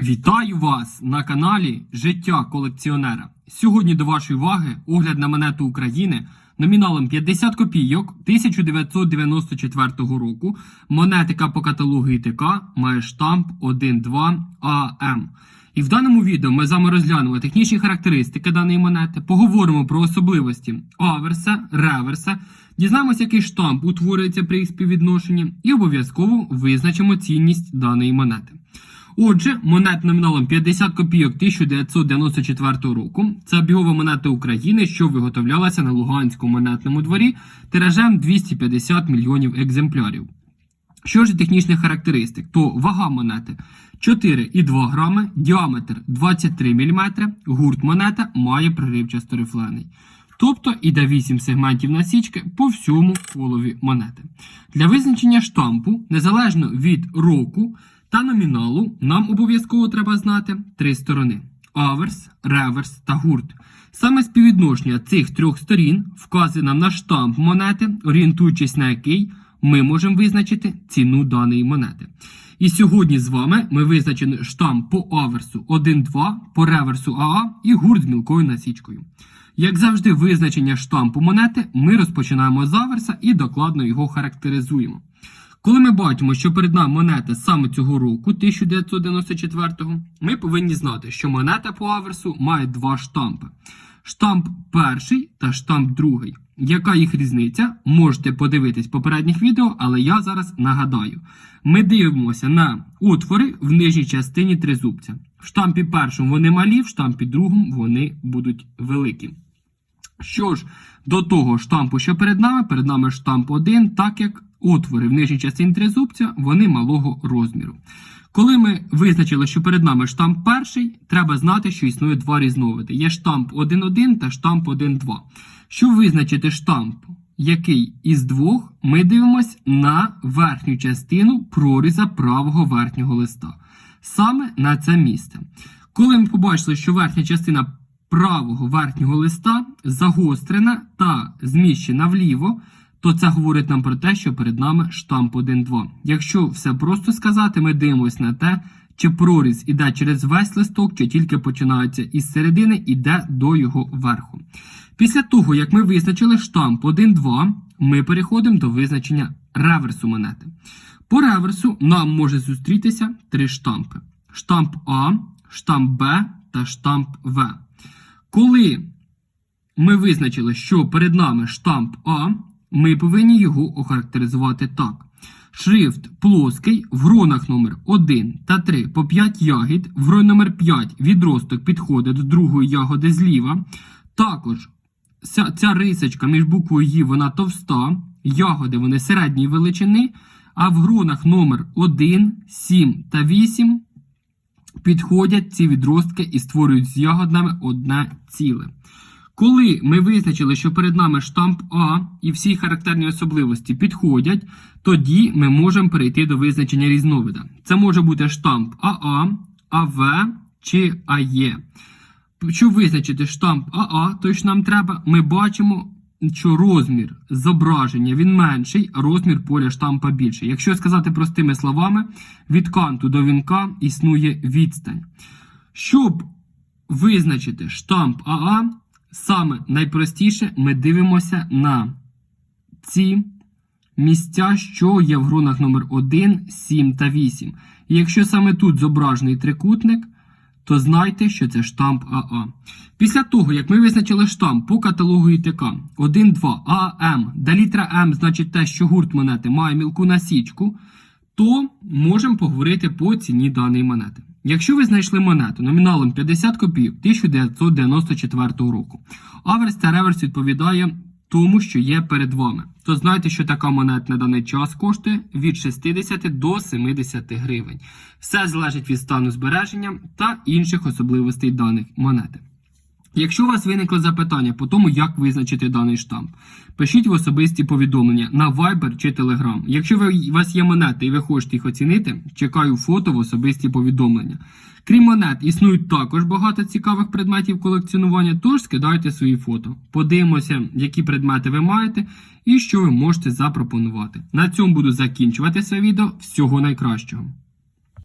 Вітаю вас на каналі Життя колекціонера. Сьогодні до вашої уваги огляд на монету України номіналом 50 копійок 1994 року. Монетика по каталогу ІТК має штамп 12 АМ. І в даному відео ми з вами розглянемо технічні характеристики даної монети, поговоримо про особливості аверса, реверса, дізнаємося, який штамп утворюється при їх співвідношенні, і обов'язково визначимо цінність даної монети. Отже, монет номіналом 50 копійок 1994 року. Це обігова монета України, що виготовлялася на Луганському монетному дворі тиражем 250 мільйонів екземплярів. Що ж технічних характеристик, то вага монети 4,2 грами, діаметр 23 мм, гурт монета має проривчасто рифлений. Тобто іде 8 сегментів насічки по всьому полові монети. Для визначення штампу, незалежно від року та номіналу, нам обов'язково треба знати три сторони: аверс, реверс та гурт. Саме співвідношення цих трьох сторін вказує нам на штамп монети, орієнтуючись на який ми можемо визначити ціну даної монети. І сьогодні з вами ми визначили штамп по аверсу 1-2, по реверсу АА і гурт з мілкою насічкою. Як завжди, визначення штампу монети ми розпочинаємо з аверса і докладно його характеризуємо. Коли ми бачимо, що перед нами монета саме цього року, 1994-го, ми повинні знати, що монета по аверсу має два штампи: штамп перший та штамп другий. Яка їх різниця? Можете подивитись попередніх відео, але я зараз нагадаю. Ми дивимося на отвори в нижній частині тризубця. В штампі першому вони малі, в штампі другому вони будуть великі. Що ж, до того штампу, що перед нами, перед нами штамп 1, так як отвори в нижній частині тризубця, вони малого розміру. Коли ми визначили, що перед нами штамп перший, треба знати, що існує два різновиди. Є штамп 1.1 та штамп 1.2. Щоб визначити штамп, який із двох, ми дивимося на верхню частину проріза правого верхнього листа. Саме на це місце. Коли ми побачили, що верхня частина правого верхнього листа загострена та зміщена вліво, то це говорить нам про те, що перед нами штамп 1-2. Якщо все просто сказати, ми дивимося на те, чи проріз іде через весь листок, чи тільки починається із середини, іде до його верху. Після того, як ми визначили штамп 1-2, ми переходимо до визначення реверсу монети. По реверсу нам може зустрітися три штампи: штамп А, штамп Б та штамп В. Коли ми визначили, що перед нами штамп А, ми повинні його охарактеризувати так. Шрифт плоский, в гронах номер 1 та 3 по 5 ягід, в грон номер 5 відросток підходить до другої ягоди зліва. Також ця, ця рисочка між буквою «Ї» вона товста, ягоди вони середньої величини, а в гронах номер 1, 7 та 8 підходять ці відростки і створюють з ягодами одне ціле. Коли ми визначили, що перед нами штамп А і всі характерні особливості підходять, тоді ми можемо перейти до визначення різновида. Це може бути штамп АА, АВ чи АЕ. Щоб визначити штамп АА, то що нам треба, ми бачимо, що розмір зображення він менший, а розмір поля штампа більший. Якщо сказати простими словами, від канту до вінка існує відстань. Щоб визначити штамп АА, саме найпростіше ми дивимося на ці місця, що є в гронах номер 1, 7 та 8. І якщо саме тут зображений трикутник, то знайте, що це штамп АА. Після того, як ми визначили штамп по каталогу ІТК 1.2 АМ, де літера М значить те, що гурт монети має мілку насічку, то можемо поговорити по ціні даної монети. Якщо ви знайшли монету номіналом 50 копійок 1994 року, аверс та реверс відповідає тому, що є перед вами, то знайте, що така монета на даний час коштує від 60 до 70 гривень. Все залежить від стану збереження та інших особливостей даних монети. Якщо у вас виникло запитання по тому, як визначити даний штамп, пишіть в особисті повідомлення на Viber чи Telegram. Якщо ви, у вас є монети і ви хочете їх оцінити, чекаю фото в особисті повідомлення. Крім монет, існують також багато цікавих предметів колекціонування, тож скидайте свої фото. Подивимося, які предмети ви маєте і що ви можете запропонувати. На цьому буду закінчувати це відео. Всього найкращого.